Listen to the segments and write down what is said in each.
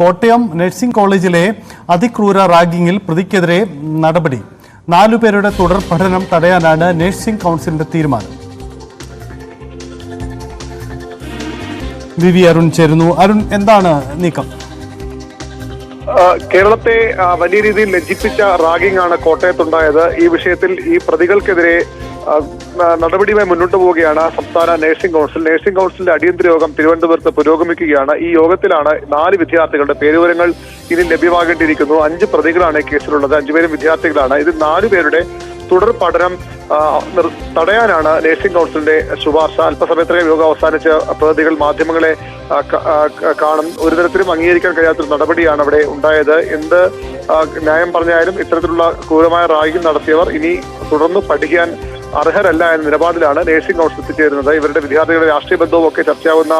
Kottayam nursing കോളേജിലെ അതിക്രൂര റാഗിങ്ങിൽ പ്രതിക്കെതിരെ നടപടി. നാലുപേരുടെ തുടർ പഠനം തടയാനാണ് നഴ്സിംഗ് കൗൺസിലിന്റെ തീരുമാനം. വി അരുൺ ചേരുന്നു. അരുൺ എന്താണ് നീക്കം? കേരളത്തെ വലിയ രീതിയിൽ ലജ്ജിപ്പിച്ച റാഗിംഗ് ആണ് കോട്ടയത്തുണ്ടായത്. ഈ വിഷയത്തിൽ ഈ പ്രതികൾക്കെതിരെ നടപടിയുമായി മുന്നോട്ട് പോവുകയാണ് സംസ്ഥാന നഴ്സിംഗ് കൗൺസിൽ. നഴ്സിംഗ് കൗൺസിലിന്റെ അടിയന്തര യോഗം തിരുവനന്തപുരത്ത് പുരോഗമിക്കുകയാണ്. ഈ യോഗത്തിലാണ് നാല് വിദ്യാർത്ഥികളുടെ പേരുവിവരങ്ങൾ ഇനി ലഭ്യമാകേണ്ടിയിരിക്കുന്നു. അഞ്ച് പ്രതികളാണ് കേസിലുള്ളത്. അഞ്ചുപേരും വിദ്യാർത്ഥികളാണ്. ഇതിൽ നാലുപേരുടെ തുടർ പഠനം തടയാനാണ് നഴ്സിംഗ് കൗൺസിലിന്റെ ശുപാർശ. അല്പസമയത്തിനകം യോഗം അവസാനിച്ച് പ്രതികൾ മാധ്യമങ്ങളെ കാണും. ഒരു തരത്തിലും അംഗീകരിക്കാൻ കഴിയാത്തൊരു നടപടിയാണ് അവിടെ ഉണ്ടായത്. എന്ത് ന്യായം പറഞ്ഞാലും ഇത്തരത്തിലുള്ള ക്രൂരമായ റാഗിംഗ് നടത്തിയവർ ഇനി തുടർന്ന് പഠിക്കാൻ അർഹരല്ല എന്ന നിലപാടിലാണ് നഴ്സിംഗ് കൗൺസിൽ എത്തിച്ചേരുന്നത്. ഇവരുടെ വിദ്യാർത്ഥികളുടെ രാഷ്ട്രീയ ബന്ധവും ഒക്കെ ചർച്ചയാവുന്ന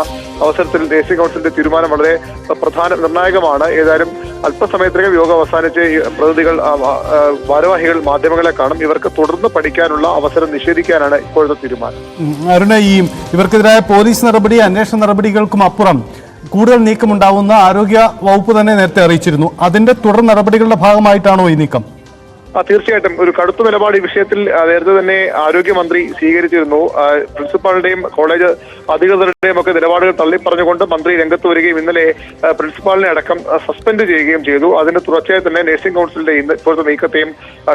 അവസരത്തിൽ നഴ്സിംഗ് കൗൺസിലിന്റെ തീരുമാനം വളരെ പ്രധാന നിർണായകമാണ്. ഏതായാലും അല്പസമയത്തിനകം യോഗം അവസാനിച്ച് പ്രതിനിധികൾ ഭാരവാഹികൾ മാധ്യമങ്ങളെ കാണും. ഇവർക്ക് തുടർന്ന് പഠിക്കാനുള്ള അവസരം നിഷേധിക്കാനാണ് ഇപ്പോഴത്തെ തീരുമാനം. അരുണ ഈ ഇവർക്കെതിരായ പോലീസ് നടപടി അന്വേഷണ നടപടികൾക്കും അപ്പുറം കൂടുതൽ നീക്കമുണ്ടാവുന്ന ആരോഗ്യ വകുപ്പ് തന്നെ നേരത്തെ അറിയിച്ചിരുന്നു. അതിന്റെ തുടർ നടപടികളുടെ ഭാഗമായിട്ടാണോ ഈ നീക്കം? തീർച്ചയായിട്ടും. ഒരു കടുത്ത നിലപാട് ഈ വിഷയത്തിൽ നേരത്തെ തന്നെ ആരോഗ്യമന്ത്രി സ്വീകരിച്ചിരുന്നു. പ്രിൻസിപ്പാളിന്റെയും കോളേജ് അധികൃതരുടെയും ഒക്കെ നിലപാടുകൾ തള്ളിപ്പറഞ്ഞുകൊണ്ട് മന്ത്രി രംഗത്ത് വരികയും ഇന്നലെ പ്രിൻസിപ്പാളിനെ അടക്കം സസ്പെൻഡ് ചെയ്യുകയും ചെയ്തു. അതിന് തുടർച്ചയായി തന്നെ നഴ്സിംഗ് കൗൺസിലിന്റെ ഇന്ന് ഇപ്പോഴത്തെ നീക്കത്തെയും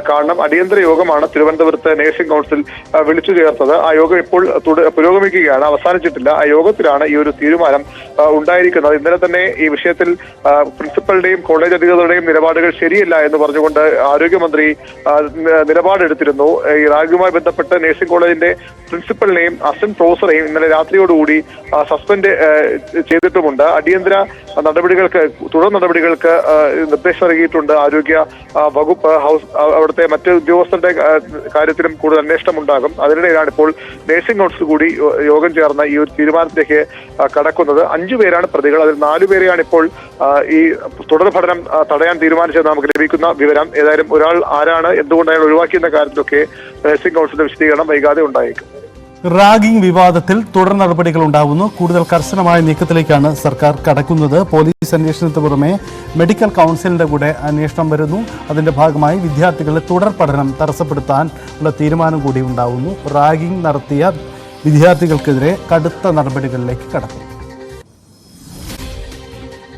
കാരണം അടിയന്തര യോഗമാണ് തിരുവനന്തപുരത്ത് നഴ്സിംഗ് കൗൺസിൽ വിളിച്ചു ചേർത്തത്. ആ യോഗം ഇപ്പോൾ പുരോഗമിക്കുകയാണ്. അവസാനിച്ചിട്ടില്ല. ആ യോഗത്തിലാണ് ഈ ഒരു തീരുമാനം ഉണ്ടായിരിക്കുന്നത്. ഇന്നലെ തന്നെ ഈ വിഷയത്തിൽ പ്രിൻസിപ്പളുടെയും കോളേജ് അധികൃതരുടെയും നിലപാടുകൾ ശരിയല്ല എന്ന് പറഞ്ഞുകൊണ്ട് ആരോഗ്യമന്ത്രി ന- നിലപാടെടുത്തിരുന്നു. ഈ റാഗുമായി ബന്ധപ്പെട്ട് നഴ്സിംഗ് കോളേജിന്റെ പ്രിൻസിപ്പലിനെയും അസിസ്റ്റന്റ് പ്രൊഫസറെയും ഇന്നലെ രാത്രിയോടുകൂടി സസ്പെൻഡ് ചെയ്തിട്ടുമുണ്ട്. അടിയന്തര നടപടികൾക്ക് തുടർ നടപടികൾക്ക് നിർദ്ദേശം നൽകിയിട്ടുണ്ട് ആരോഗ്യ വകുപ്പ് ഹൗസ് അവിടുത്തെ മറ്റ് ഉദ്യോഗസ്ഥരുടെ കാര്യത്തിലും കൂടുതൽ അന്വേഷണം ഉണ്ടാകും അതിനിടയിലാണ് ഇപ്പോൾ നഴ്സിംഗ് കൗൺസിൽ കൂടി യോഗം ചേർന്ന ഈ ഒരു തീരുമാനത്തിലേക്ക് കടക്കുന്നത്. അഞ്ചു പേരാണ് പ്രതികൾ. അതിൽ നാലു പേരെയാണ് ഇപ്പോൾ ഈ തുടർ പഠനം തടയാൻ തീരുമാനിച്ചത് നമുക്ക് ലഭിക്കുന്ന വിവരം ഏതായാലും ഒരാൾ ആരാണ് എന്തുകൊണ്ട് അയാൾ ഒഴിവാക്കിയെന്ന കാര്യത്തിലൊക്കെ നഴ്സിംഗ് കൗൺസിലിന്റെ വിശദീകരണം വൈകാതെ ഉണ്ടായേക്കും. റാഗിംഗ് വിവാദത്തിൽ തുടർ നടപടികൾ ഉണ്ടാവുന്നു. കൂടുതൽ കർശനമായ നീക്കത്തിലേക്കാണ് സർക്കാർ കടക്കുന്നത്. പോലീസ് അന്വേഷണത്തിന് പുറമെ മെഡിക്കൽ കൗൺസിലിന്റെ കൂടെ അന്വേഷണം വരുന്നു. അതിന്റെ ഭാഗമായി വിദ്യാർത്ഥികളുടെ തുടർ പഠനം തടസ്സപ്പെടുത്താൻ ഉള്ള തീരുമാനം കൂടി ഉണ്ടാവുന്നു. റാഗിംഗ് നടത്തിയ വിദ്യാർത്ഥികൾക്കെതിരെ കടുത്ത നടപടികളിലേക്ക് കടക്കും.